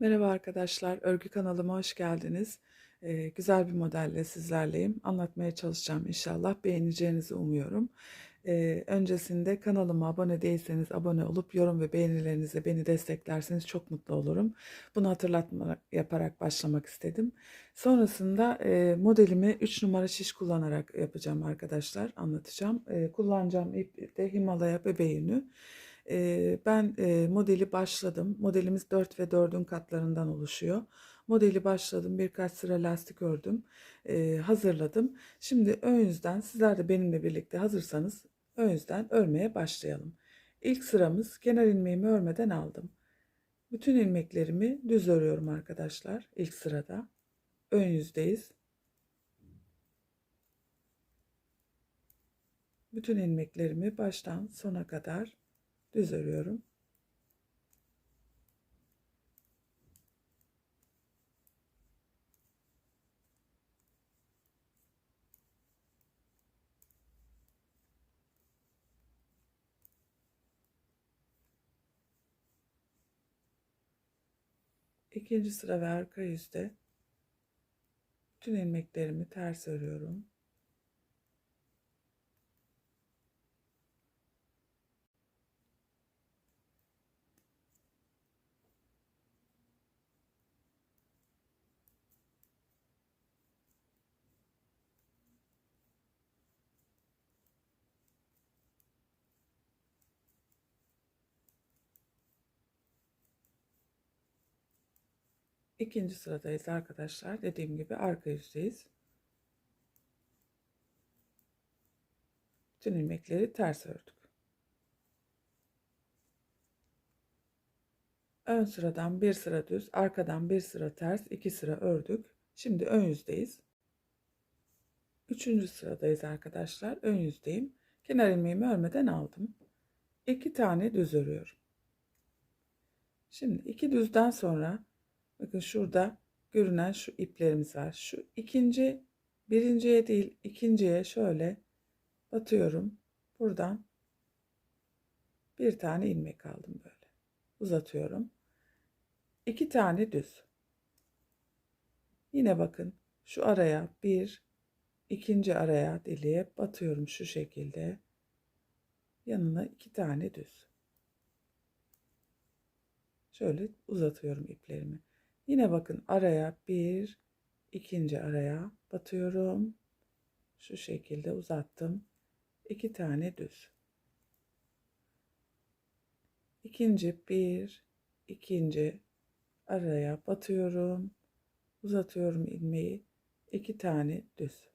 Merhaba arkadaşlar, örgü kanalıma hoş geldiniz. Ee, güzel bir modelle sizlerleyim. Anlatmaya çalışacağım inşallah. Beğeneceğinizi umuyorum. Ee, öncesinde kanalıma abone değilseniz abone olup yorum ve beğenilerinizle beni desteklerseniz çok mutlu olurum. Bunu hatırlatma yaparak başlamak istedim. Sonrasında e, modelimi 3 numara şiş kullanarak yapacağım arkadaşlar. Anlatacağım. E, kullanacağım ip de Himalaya bebe yünü. Eee, ben, eee, modeli başladım. Modelimiz 4 ve 4'ün katlarından oluşuyor. Modeli başladım. Birkaç sıra lastik ördüm. Eee, hazırladım. Şimdi ön yüzden sizler de benimle birlikte hazırsanız ön yüzden örmeye başlayalım. İlk sıramız kenar ilmeğimi örmeden aldım. Bütün ilmeklerimi düz örüyorum arkadaşlar ilk sırada. Ön yüzdeyiz. Bütün ilmeklerimi baştan sona kadar düz örüyorum. İkinci sıra ve arka yüzde bütün ilmeklerimi ters örüyorum. İkinci sıradayız arkadaşlar. Dediğim gibi arka yüzdeyiz. Bütün ilmekleri ters ördük. Ön sıradan bir sıra düz, arkadan bir sıra ters, iki sıra ördük. Şimdi ön yüzdeyiz. Üçüncü sıradayız arkadaşlar. Ön yüzdeyim. Kenar ilmeğimi örmeden aldım. İki tane düz örüyorum. Şimdi iki düzden sonra bakın şurada görünen şu iplerimiz var. Şu ikinci birinciye değil ikinciye şöyle batıyorum. Buradan bir tane ilmek aldım böyle. Uzatıyorum. İki tane düz. Yine bakın şu araya bir ikinci araya deliğe batıyorum şu şekilde. Yanına iki tane düz. Şöyle uzatıyorum iplerimi. Yine bakın araya bir ikinci araya batıyorum. Şu şekilde uzattım. iki tane düz. İkinci bir ikinci araya batıyorum. Uzatıyorum ilmeği. iki tane düz.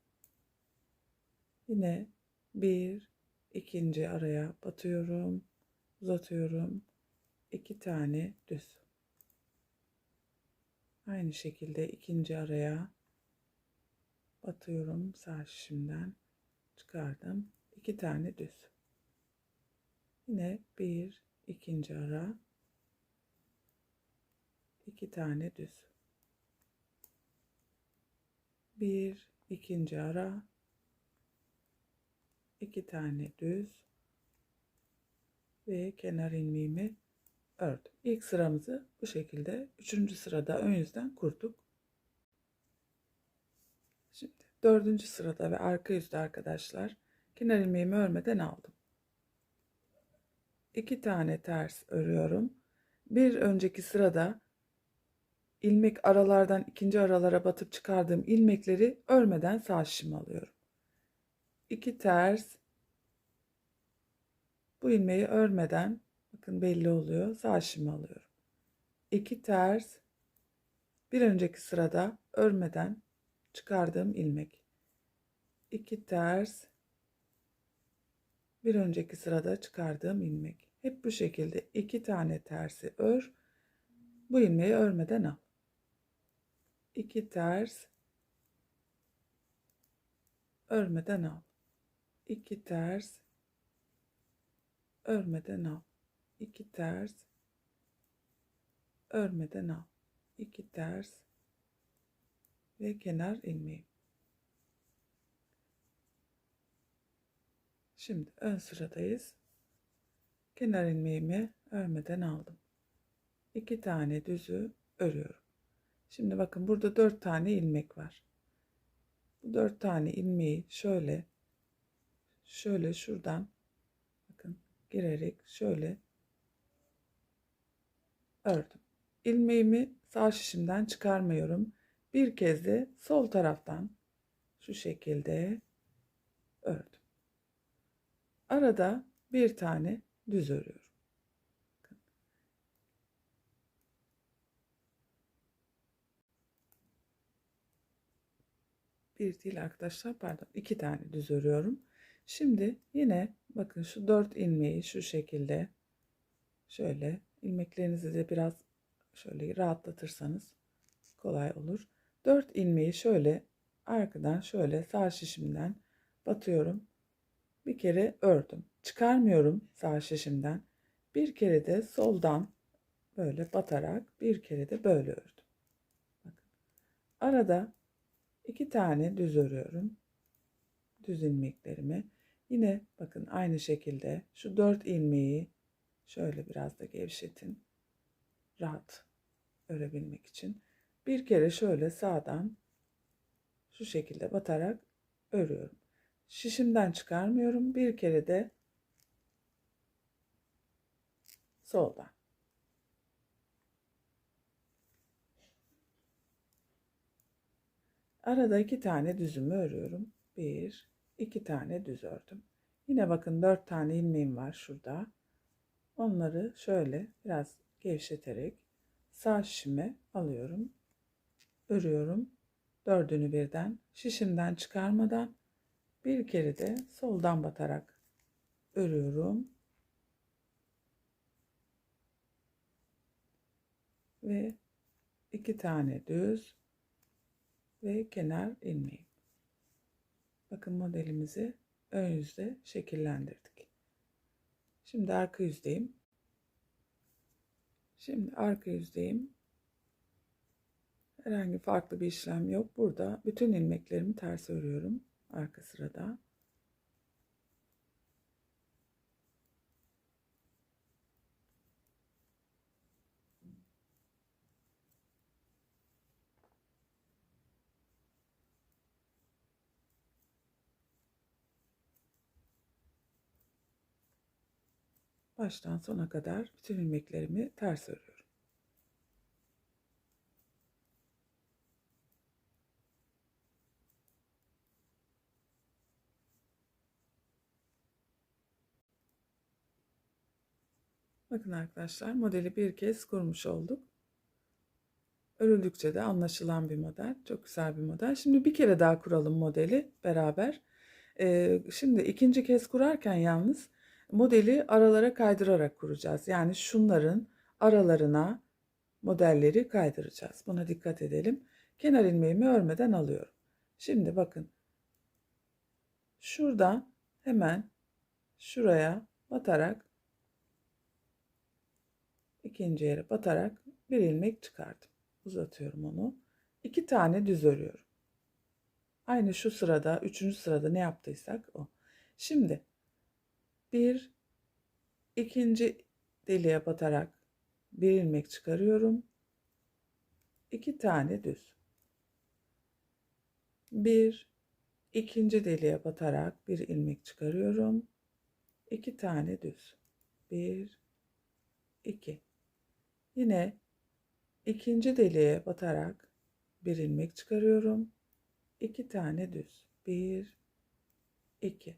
Yine bir ikinci araya batıyorum. Uzatıyorum. iki tane düz. Aynı şekilde ikinci araya batıyorum sağ şişimden çıkardım. iki tane düz. Yine bir ikinci ara iki tane düz. Bir ikinci ara iki tane düz ve kenar ilmeğimi ördüm. İlk sıramızı bu şekilde üçüncü sırada ön yüzden kurduk. Şimdi dördüncü sırada ve arka yüzde arkadaşlar kenar ilmeğimi örmeden aldım. İki tane ters örüyorum. Bir önceki sırada ilmek aralardan ikinci aralara batıp çıkardığım ilmekleri örmeden sağ şişime alıyorum. İki ters bu ilmeği örmeden bakın belli oluyor sağ şişime alıyorum. İki ters bir önceki sırada örmeden çıkardığım ilmek. İki ters bir önceki sırada çıkardığım ilmek. Hep bu şekilde iki tane tersi ör. Bu ilmeği örmeden al. 2 ters örmeden al. 2 ters örmeden al. 2 ters örmeden al. 2 ters ve kenar ilmeği. Şimdi ön sıradayız. Kenar ilmeğimi örmeden aldım. 2 tane düzü örüyorum. Şimdi bakın burada dört tane ilmek var. Bu dört tane ilmeği şöyle şöyle şuradan bakın girerek şöyle ördüm. İlmeğimi sağ şişimden çıkarmıyorum. Bir kez de sol taraftan şu şekilde ördüm. Arada bir tane düz örüyorum. Bir değil arkadaşlar pardon iki tane düz örüyorum. Şimdi yine bakın şu dört ilmeği şu şekilde şöyle ilmeklerinizi de biraz şöyle rahatlatırsanız kolay olur. Dört ilmeği şöyle arkadan şöyle sağ şişimden batıyorum. Bir kere ördüm. Çıkarmıyorum sağ şişimden. Bir kere de soldan böyle batarak bir kere de böyle ördüm. Bakın. Arada iki tane düz örüyorum. Düz ilmeklerimi. Yine bakın aynı şekilde şu dört ilmeği şöyle biraz da gevşetin. Rahat örebilmek için. Bir kere şöyle sağdan şu şekilde batarak örüyorum. Şişimden çıkarmıyorum. Bir kere de soldan. Arada iki tane düzümü örüyorum. Bir, iki tane düz ördüm. Yine bakın dört tane ilmeğim var şurada. Onları şöyle biraz gevşeterek sağ şişime alıyorum. Örüyorum. Dördünü birden şişimden çıkarmadan bir kere de soldan batarak örüyorum. Ve iki tane düz ve kenar ilmeği. Bakın modelimizi ön yüzde şekillendirdik. Şimdi arka yüzdeyim. Şimdi arka yüzdeyim. Herhangi farklı bir işlem yok. Burada bütün ilmeklerimi ters örüyorum arka sırada. Baştan sona kadar bütün ilmeklerimi ters örüyorum. Bakın arkadaşlar modeli bir kez kurmuş olduk. Örüldükçe de anlaşılan bir model. Çok güzel bir model. Şimdi bir kere daha kuralım modeli beraber. Ee, şimdi ikinci kez kurarken yalnız modeli aralara kaydırarak kuracağız. Yani şunların aralarına modelleri kaydıracağız. Buna dikkat edelim. Kenar ilmeğimi örmeden alıyorum. Şimdi bakın. Şuradan hemen şuraya batarak ikinci yere batarak bir ilmek çıkardım. Uzatıyorum onu. İki tane düz örüyorum. Aynı şu sırada, üçüncü sırada ne yaptıysak o. Şimdi bir ikinci deliğe batarak bir ilmek çıkarıyorum. İki tane düz. Bir ikinci deliğe batarak bir ilmek çıkarıyorum. İki tane düz. Bir, iki. Yine ikinci deliğe batarak bir ilmek çıkarıyorum. İki tane düz. Bir, iki.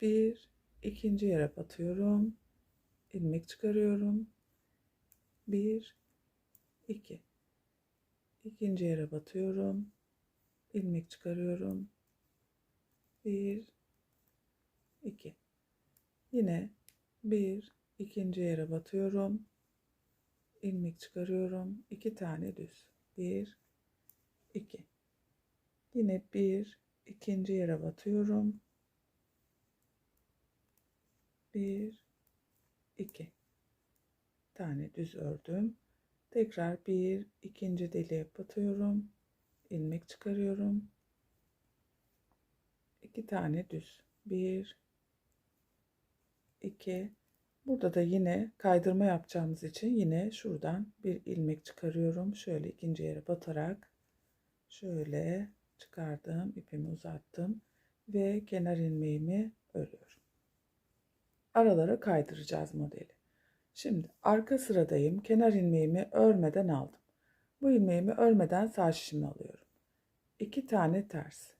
Bir, ikinci yere batıyorum. ilmek çıkarıyorum. Bir, iki. İkinci yere batıyorum. ilmek çıkarıyorum. Bir, iki. Yine bir, ikinci yere batıyorum ilmek çıkarıyorum. iki tane düz. Bir, iki. Yine bir, ikinci yere batıyorum. Bir, iki tane düz ördüm. Tekrar bir, ikinci deliğe batıyorum. ilmek çıkarıyorum. iki tane düz. Bir, iki, Burada da yine kaydırma yapacağımız için yine şuradan bir ilmek çıkarıyorum. Şöyle ikinci yere batarak şöyle çıkardım, ipimi uzattım ve kenar ilmeğimi örüyorum. Aralara kaydıracağız modeli. Şimdi arka sıradayım. Kenar ilmeğimi örmeden aldım. Bu ilmeğimi örmeden sağ şişimi alıyorum. 2 tane ters.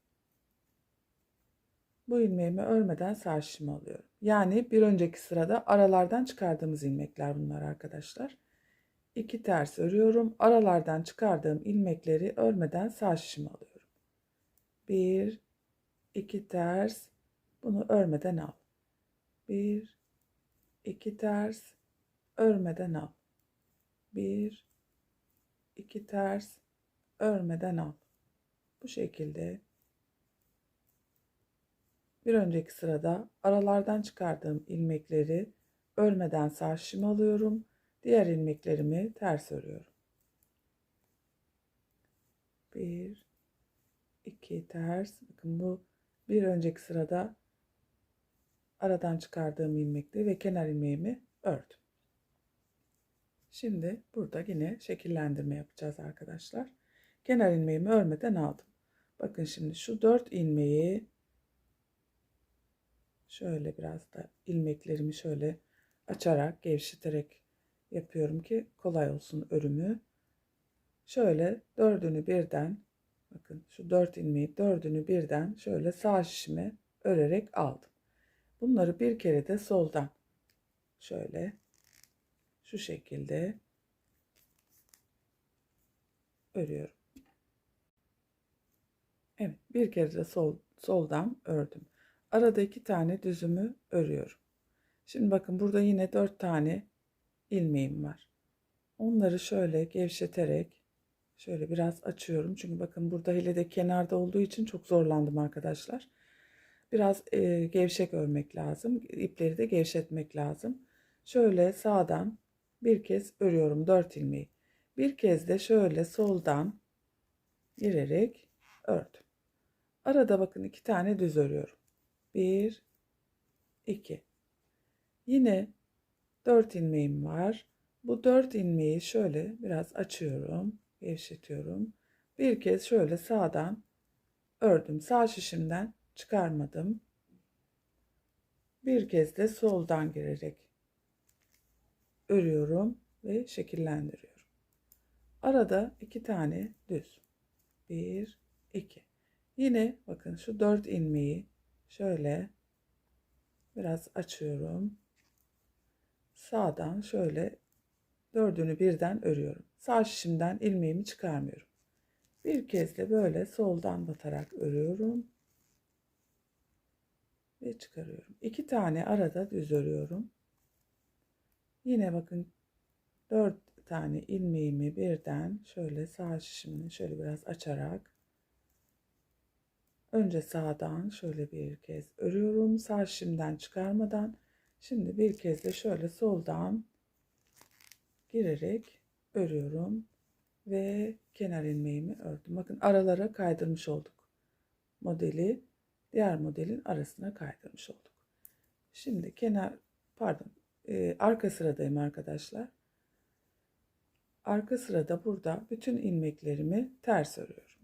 Bu ilmeğimi örmeden sağ şişimi alıyorum. Yani bir önceki sırada aralardan çıkardığımız ilmekler bunlar arkadaşlar. 2 ters örüyorum. Aralardan çıkardığım ilmekleri örmeden sağ şişimi alıyorum. 1 2 ters bunu örmeden al. 1 2 ters örmeden al. 1 2 ters örmeden al. Bu şekilde bir önceki sırada aralardan çıkardığım ilmekleri örmeden şişime alıyorum. Diğer ilmeklerimi ters örüyorum. 1 2 ters. Bakın bu bir önceki sırada aradan çıkardığım ilmekli ve kenar ilmeğimi ördüm. Şimdi burada yine şekillendirme yapacağız arkadaşlar. Kenar ilmeğimi örmeden aldım. Bakın şimdi şu 4 ilmeği şöyle biraz da ilmeklerimi şöyle açarak gevşeterek yapıyorum ki kolay olsun örümü. Şöyle dördünü birden bakın şu dört ilmeği dördünü birden şöyle sağ şişime örerek aldım. Bunları bir kere de soldan şöyle şu şekilde örüyorum. Evet, bir kere de sol soldan ördüm. Arada iki tane düzümü örüyorum. Şimdi bakın burada yine dört tane ilmeğim var. Onları şöyle gevşeterek şöyle biraz açıyorum. Çünkü bakın burada hele de kenarda olduğu için çok zorlandım arkadaşlar. Biraz e, gevşek örmek lazım. İpleri de gevşetmek lazım. Şöyle sağdan bir kez örüyorum 4 ilmeği. Bir kez de şöyle soldan girerek ördüm. Arada bakın iki tane düz örüyorum. 1 2 Yine 4 ilmeğim var. Bu 4 ilmeği şöyle biraz açıyorum, gevşetiyorum. Bir kez şöyle sağdan ördüm. Sağ şişimden çıkarmadım. Bir kez de soldan girerek örüyorum ve şekillendiriyorum. Arada iki tane düz. Bir, iki. Yine bakın şu dört ilmeği şöyle biraz açıyorum. Sağdan şöyle dördünü birden örüyorum. Sağ şişimden ilmeğimi çıkarmıyorum. Bir kez de böyle soldan batarak örüyorum ve çıkarıyorum. İki tane arada düz örüyorum. Yine bakın dört tane ilmeğimi birden şöyle sağ şişimini şöyle biraz açarak önce sağdan şöyle bir kez örüyorum. Sağ şişimden çıkarmadan şimdi bir kez de şöyle soldan girerek örüyorum ve kenar ilmeğimi ördüm. Bakın aralara kaydırmış olduk. Modeli diğer modelin arasına kaydırmış olduk. Şimdi kenar pardon e, arka sıradayım arkadaşlar. Arka sırada burada bütün ilmeklerimi ters örüyorum.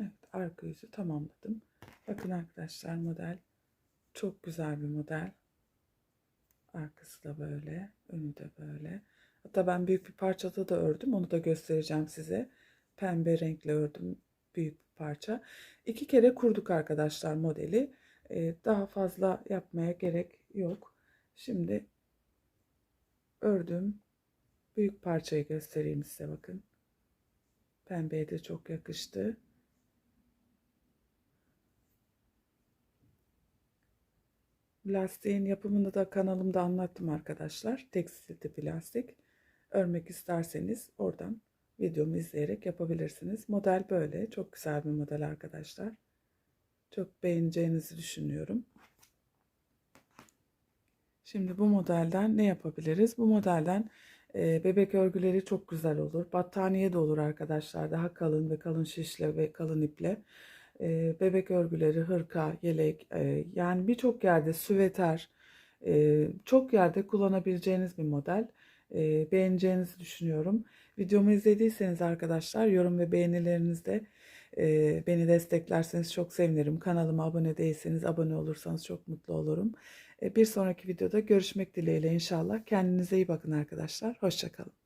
Evet arka yüzü tamamladım. Bakın arkadaşlar model çok güzel bir model. Arkası da böyle, önü de böyle. Hatta ben büyük bir parçada da ördüm. Onu da göstereceğim size. Pembe renkle ördüm büyük bir parça. İki kere kurduk arkadaşlar modeli. Ee, daha fazla yapmaya gerek yok. Şimdi ördüm. Büyük parçayı göstereyim size bakın. Pembeye de çok yakıştı. Lastiğin yapımını da kanalımda anlattım arkadaşlar. Tekstil tipi lastik. Örmek isterseniz oradan videomu izleyerek yapabilirsiniz. Model böyle. Çok güzel bir model arkadaşlar. Çok beğeneceğinizi düşünüyorum. Şimdi bu modelden ne yapabiliriz? Bu modelden e, bebek örgüleri çok güzel olur. Battaniye de olur arkadaşlar. Daha kalın ve kalın şişle ve kalın iple. E, bebek örgüleri, hırka, yelek e, yani birçok yerde süveter e, çok yerde kullanabileceğiniz bir model. E, beğeneceğinizi düşünüyorum. Videomu izlediyseniz arkadaşlar yorum ve beğenilerinizde e, beni desteklerseniz çok sevinirim. Kanalıma abone değilseniz abone olursanız çok mutlu olurum. E, bir sonraki videoda görüşmek dileğiyle inşallah. Kendinize iyi bakın arkadaşlar. Hoşçakalın.